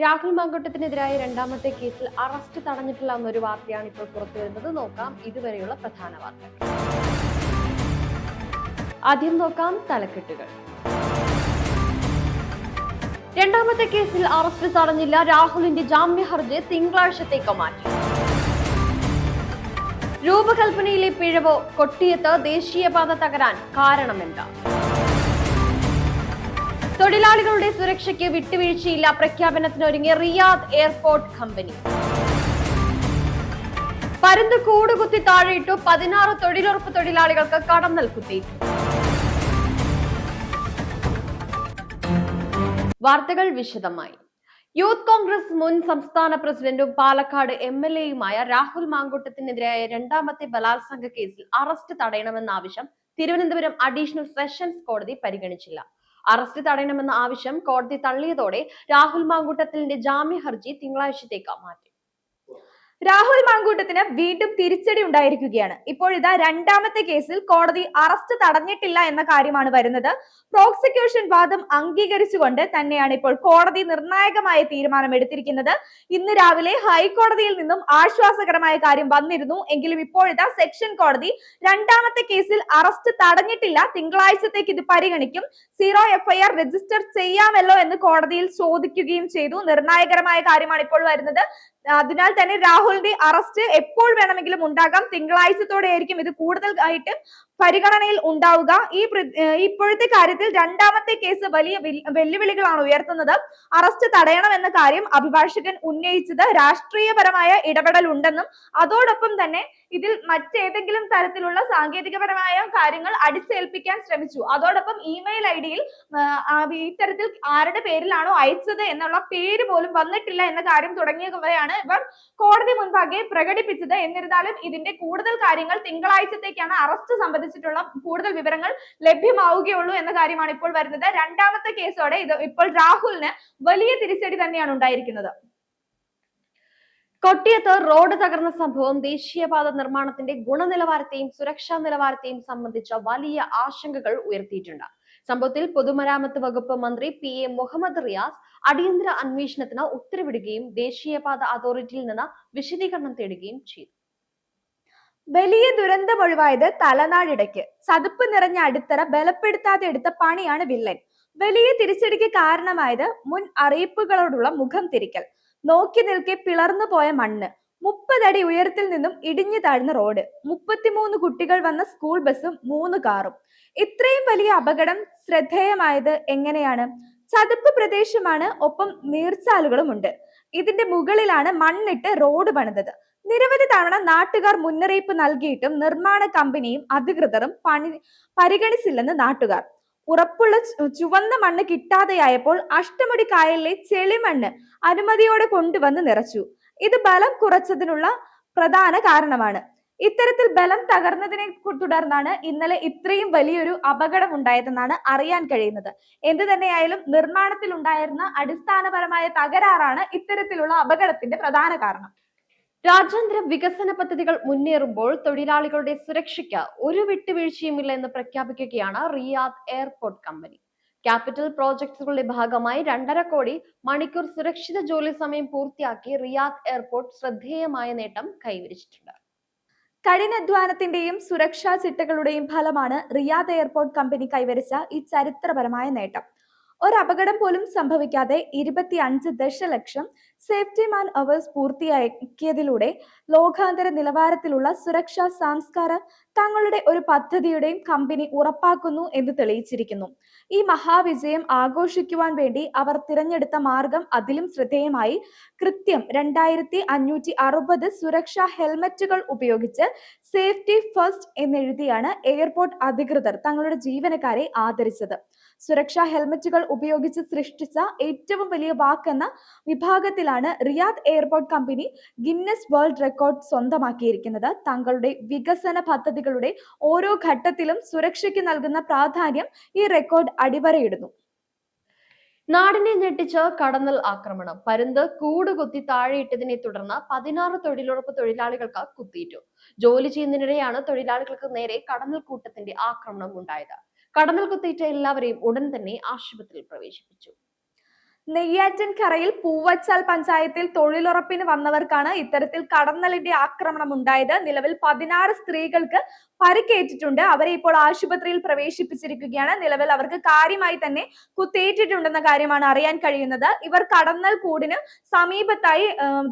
രാഹുൽ മാങ്കൂട്ടത്തിനെതിരായ രണ്ടാമത്തെ കേസിൽ അറസ്റ്റ് തടഞ്ഞിട്ടില്ല എന്നൊരു വാർത്തയാണ് ഇപ്പോൾ പുറത്തു വരുന്നത്. നോക്കാം ഇതുവരെയുള്ള പ്രധാന വാർത്തകൾ. ആദ്യം നോക്കാം തലക്കെട്ടുകൾ. രണ്ടാമത്തെ കേസിൽ അറസ്റ്റ് തടഞ്ഞില്ല രാഹുലിന്റെ ജാമ്യ ഹർജി തിങ്കളാഴ്ചത്തേക്ക് മാറ്റി. രൂപകൽപ്പനയിലെ പിഴവോ കൊട്ടിയത്ത് ദേശീയപാത തകരാൻ കാരണമെന്താ? തൊഴിലാളികളുടെ സുരക്ഷയ്ക്ക് വിട്ടുവീഴ്ചയില്ല പ്രഖ്യാപനത്തിനൊരുങ്ങിയ റിയാദ് എയർപോർട്ട് കമ്പനി. പരുന്ത് കൂടുകുത്തി താഴെയിട്ടു പതിനാറ് തൊഴിലുറപ്പ് തൊഴിലാളികൾക്ക് കടന്നൽ കുത്തിയിട്ടു വാർത്തകൾ വിശദമായി. യൂത്ത് കോൺഗ്രസ് മുൻ സംസ്ഥാന പ്രസിഡന്റും പാലക്കാട് എം എൽ എയുമായ രാഹുൽ മാങ്കൂട്ടത്തിനെതിരായ രണ്ടാമത്തെ ബലാത്സംഗ കേസിൽ അറസ്റ്റ് തടയണമെന്ന ആവശ്യം തിരുവനന്തപുരം അഡീഷണൽ സെഷൻസ് കോടതി പരിഗണിച്ചില്ല. അറസ്റ്റ് തടയണമെന്ന ആവശ്യം കോടതി തള്ളിയതോടെ രാഹുൽ മാങ്കൂട്ടത്തിലിന്റെ ജാമ്യ ഹർജി തിങ്കളാഴ്ചത്തേക്ക് മാറ്റി. രാഹുൽ മാങ്കൂട്ടത്തിന് വീണ്ടും തിരിച്ചടി ഉണ്ടായിരിക്കുകയാണ്. ഇപ്പോഴിതാ രണ്ടാമത്തെ കേസിൽ കോടതി അറസ്റ്റ് തടഞ്ഞിട്ടില്ല എന്ന കാര്യമാണ് വരുന്നത്. പ്രോസിക്യൂഷൻ വാദം അംഗീകരിച്ചുകൊണ്ട് തന്നെയാണ് ഇപ്പോൾ കോടതി നിർണായകമായ തീരുമാനം എടുത്തിരിക്കുന്നത്. ഇന്ന് രാവിലെ ഹൈക്കോടതിയിൽ നിന്നും ആശ്വാസകരമായ കാര്യം വന്നിരുന്നു. എങ്കിലും ഇപ്പോഴിതാ സെക്ഷൻ കോടതി രണ്ടാമത്തെ കേസിൽ അറസ്റ്റ് തടഞ്ഞിട്ടില്ല. തിങ്കളാഴ്ചത്തേക്ക് ഇത് പരിഗണിക്കും. സീറോ എഫ്ഐആർ രജിസ്റ്റർ ചെയ്യാമല്ലോ എന്ന് കോടതിയിൽ ചോദിക്കുകയും ചെയ്തു. നിർണായകരമായ കാര്യമാണ് ഇപ്പോൾ വരുന്നത്. അതിനാൽ തന്നെ രാഹുലിന്റെ അറസ്റ്റ് എപ്പോൾ വേണമെങ്കിലും ഉണ്ടാകാം. തിങ്കളാഴ്ചത്തോടെ ആയിരിക്കും ഇത് കൂടുതൽ ആയിട്ട് പരിഗണനയിൽ ഉണ്ടാവുക. ഈ ഇപ്പോഴത്തെ കാര്യത്തിൽ രണ്ടാമത്തെ കേസ് വലിയ വെല്ലുവിളികളാണ് ഉയർത്തുന്നത്. അറസ്റ്റ് തടയണം എന്ന കാര്യം അഭിഭാഷകൻ ഉന്നയിച്ചത് രാഷ്ട്രീയപരമായ ഇടപെടൽ ഉണ്ടെന്നും അതോടൊപ്പം തന്നെ ഇതിൽ മറ്റേതെങ്കിലും തരത്തിലുള്ള സാങ്കേതികപരമായ കാര്യങ്ങൾ അടിച്ചേൽപ്പിക്കാൻ ശ്രമിച്ചു. അതോടൊപ്പം ഇമെയിൽ ഐ ഡിയിൽ ഇത്തരത്തിൽ ആരുടെ പേരിലാണോ അയച്ചത് എന്നുള്ള പേര് പോലും വന്നിട്ടില്ല എന്ന കാര്യം തുടങ്ങിയവയാണ് ഇവർ കോടതി മുൻപാകെ പ്രകടിപ്പിച്ചത് എന്നിരുന്നാലും ഇതിന്റെ കൂടുതൽ കാര്യങ്ങൾ തിങ്കളാഴ്ചത്തേക്കാണ് അറസ്റ്റ് സംബന്ധിച്ചിട്ടുള്ള കൂടുതൽ വിവരങ്ങൾ ലഭ്യമാവുകയുള്ളൂ എന്ന കാര്യമാണ് ഇപ്പോൾ വരുന്നത്. രണ്ടാമത്തെ കേസോടെ ഇത് ഇപ്പോൾ രാഹുലിന് വലിയ തിരിച്ചടി തന്നെയാണ് ഉണ്ടായിരിക്കുന്നത്. കൊട്ടിയത്ത് റോഡ് തകർന്ന സംഭവം ദേശീയപാത നിർമ്മാണത്തിന്റെ ഗുണനിലവാരത്തെയും സുരക്ഷാ നിലവാരത്തെയും സംബന്ധിച്ച വലിയ ആശങ്കകൾ ഉയർത്തിയിട്ടുണ്ട്. സംഭവത്തിൽ പൊതുമരാമത്ത് വകുപ്പ് മന്ത്രി പി എ മുഹമ്മദ് റിയാസ് അടിയന്തര അന്വേഷണത്തിന് ഉത്തരവിടുകയും ദേശീയപാത അതോറിറ്റിയിൽ നിന്ന് വിശദീകരണം തേടുകയും ചെയ്തു. വലിയ ദുരന്തം ഒഴിവായത് തലനാടിടയ്ക്ക് ചതുപ്പ് നിറഞ്ഞ അടിത്തറ ബലപ്പെടുത്താതെ എടുത്ത പണിയാണ് വില്ലൻ. വലിയ തിരിച്ചടിക്ക് കാരണമായത് മുൻ അറിയിപ്പുകളോടുള്ള മുഖം തിരിക്കൽ. നോക്കി നിൽക്കെ പിളർന്നു പോയ മണ്ണ്. മുപ്പതടി ഉയരത്തിൽ നിന്നും ഇടിഞ്ഞു താഴ്ന്ന റോഡ്. മുപ്പത്തിമൂന്ന് കുട്ടികൾ വന്ന സ്കൂൾ ബസ്സും മൂന്ന് കാറും. ഇത്രയും വലിയ അപകടം ശ്രദ്ധേയമായത് എങ്ങനെയാണ്? ചതുപ്പ് പ്രദേശമാണ് ഒപ്പം നീർച്ചാലുകളും ഉണ്ട് ഇതിന്റെ മുകളിലാണ് മണ്ണിട്ട് റോഡ് പണിതത്. നിരവധി തവണ നാട്ടുകാർ മുന്നറിയിപ്പ് നൽകിയിട്ടും നിർമ്മാണ കമ്പനിയും അധികൃതരും പണി പരിഗണിച്ചില്ലെന്ന് നാട്ടുകാർ. ഉറപ്പുള്ള ചുവന്ന മണ്ണ് കിട്ടാതെയായപ്പോൾ അഷ്ടമുടി കായലിലെ ചെളിമണ്ണ് അനുമതിയോടെ കൊണ്ടുവന്ന് നിറച്ചു. ഇത് ബലം കുറച്ചതിനുള്ള പ്രധാന കാരണമാണ്. ഇത്തരത്തിൽ ബലം തകർന്നതിനെ തുടർന്നാണ് ഇന്നലെ ഇത്രയും വലിയൊരു അപകടം ഉണ്ടായതെന്നാണ് അറിയാൻ കഴിയുന്നത്. എന്ത് തന്നെയായാലും നിർമ്മാണത്തിൽ ഉണ്ടായിരുന്ന അടിസ്ഥാനപരമായ തകരാറാണ് ഇത്തരത്തിലുള്ള അപകടത്തിന്റെ പ്രധാന കാരണം. രാജ്യാന്തര വികസന പദ്ധതികൾ മുന്നേറുമ്പോൾ തൊഴിലാളികളുടെ സുരക്ഷയ്ക്ക് ഒരു വിട്ടുവീഴ്ചയുമില്ല എന്ന് പ്രഖ്യാപിക്കുകയാണ് റിയാദ് എയർപോർട്ട് കമ്പനി. ക്യാപിറ്റൽ പ്രോജക്ട്സുകളുടെ ഭാഗമായി രണ്ടര കോടി മണിക്കൂർ സുരക്ഷിത ജോലി സമയം പൂർത്തിയാക്കി റിയാദ് എയർപോർട്ട് ശ്രദ്ധേയമായ നേട്ടം കൈവരിച്ചിട്ടുണ്ട്. കഠിനാധ്വാനത്തിന്റെയും സുരക്ഷാ ചിട്ടകളുടെയും ഫലമാണ് റിയാദ് എയർപോർട്ട് കമ്പനി കൈവരിച്ച ഈ ചരിത്രപരമായ നേട്ടം. ഒരു അപകടം പോലും സംഭവിക്കാതെ ഇരുപത്തി അഞ്ച് ദശലക്ഷം സേഫ്റ്റി മാൻ അവേഴ്സ് പൂർത്തിയാക്കിയതിലൂടെ ലോകാന്തര നിലവാരത്തിലുള്ള സുരക്ഷാ സംസ്കാരം തങ്ങളുടെ ഒരു പദ്ധതിയുടെയും കമ്പനി ഉറപ്പാക്കുന്നു എന്ന് തെളിയിച്ചിരിക്കുന്നു. ഈ മഹാവിജയം ആഘോഷിക്കുവാൻ വേണ്ടി അവർ തിരഞ്ഞെടുത്ത മാർഗം അതിലും ശ്രദ്ധേയമായി. കൃത്യം രണ്ടായിരത്തി അഞ്ഞൂറ്റി അറുപത് സുരക്ഷാ ഹെൽമറ്റുകൾ ഉപയോഗിച്ച് സേഫ്റ്റി ഫസ്റ്റ് എന്നെഴുതിയാണ് എയർപോർട്ട് അധികൃതർ തങ്ങളുടെ ജീവനക്കാരെ ആദരിച്ചത്. സുരക്ഷാ ഹെൽമറ്റുകൾ ഉപയോഗിച്ച് സൃഷ്ടിച്ച ഏറ്റവും വലിയ വാക്കെന്ന വിഭാഗത്തിലാണ് Riyadh airport company Guinness World Record സ്വന്തമാക്കിയിരിക്കുന്നത്. തങ്ങളുടെ വികസന പദ്ധതികളുടെ ഓരോ ഘട്ടത്തിലും സുരക്ഷയ്ക്ക് നൽകുന്ന പ്രാധാന്യം ഈ റെക്കോർഡ് അടിവരയിടുന്നു. നാടിനെ ഞെട്ടിച്ച് കടന്നൽ ആക്രമണം. പരുന്ത് കൂടുകുത്തി താഴെയിട്ടതിനെ തുടർന്ന് പതിനാറ് തൊഴിലുറപ്പ് തൊഴിലാളികൾക്ക് കുത്തിയിട്ടു. ജോലി ചെയ്യുന്നതിനിടെയാണ് തൊഴിലാളികൾക്ക് നേരെ കടന്നൽ കൂട്ടത്തിന്റെ ആക്രമണം ഉണ്ടായത്. കടന്നൽ കുത്തിയിട്ട എല്ലാവരെയും ഉടൻ തന്നെ ആശുപത്രിയിൽ പ്രവേശിപ്പിച്ചു. നെയ്യാറ്റിൻകരയിൽ പൂവച്ചാൽ പഞ്ചായത്തിൽ തൊഴിലുറപ്പിന് വന്നവർക്കാണ് ഇത്തരത്തിൽ കടന്നലിന്റെ ആക്രമണം ഉണ്ടായത്. നിലവിൽ പതിനാറ് സ്ത്രീകൾക്ക് പരിക്കേറ്റിട്ടുണ്ട്. അവരെ ഇപ്പോൾ ആശുപത്രിയിൽ പ്രവേശിപ്പിച്ചിരിക്കുകയാണ്. നിലവിൽ അവർക്ക് കാര്യമായി തന്നെ കുത്തേറ്റിട്ടുണ്ടെന്ന കാര്യമാണ് അറിയാൻ കഴിയുന്നത്. ഇവർ കടന്നൽ കൂടിന് സമീപത്തായി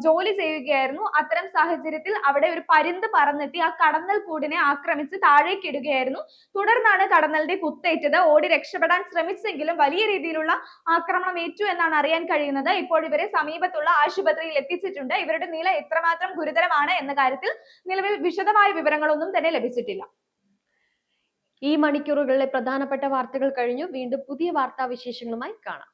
ജോലി ചെയ്യുകയായിരുന്നു. അത്തരം സാഹചര്യത്തിൽ അവിടെ ഒരു പരിന്ത് പറന്നെത്തി ആ കടന്നൽ കൂടിനെ ആക്രമിച്ച് താഴേക്കിടുകയായിരുന്നു. തുടർന്നാണ് കടന്നലിന്റെ കുത്തേറ്റത്. ഓടി രക്ഷപ്പെടാൻ ശ്രമിച്ചെങ്കിലും വലിയ രീതിയിലുള്ള ആക്രമണം ഏറ്റു എന്നാണ് അറിയാൻ കഴിയുന്നത്. ഇപ്പോൾ ഇവരെ സമീപത്തുള്ള ആശുപത്രിയിൽ എത്തിച്ചിട്ടുണ്ട്. ഇവരുടെ നില എത്രമാത്രം ഗുരുതരമാണ് എന്ന കാര്യത്തിൽ നിലവിൽ വിശദമായ വിവരങ്ങളൊന്നും തന്നെ ലഭിച്ചിട്ടില്ല. ഈ മണിക്കൂറുകളിലെ പ്രധാനപ്പെട്ട വാർത്തകൾ കഴിഞ്ഞു. വീണ്ടും പുതിയ വാർത്താവിശേഷങ്ങളുമായി കാണാം.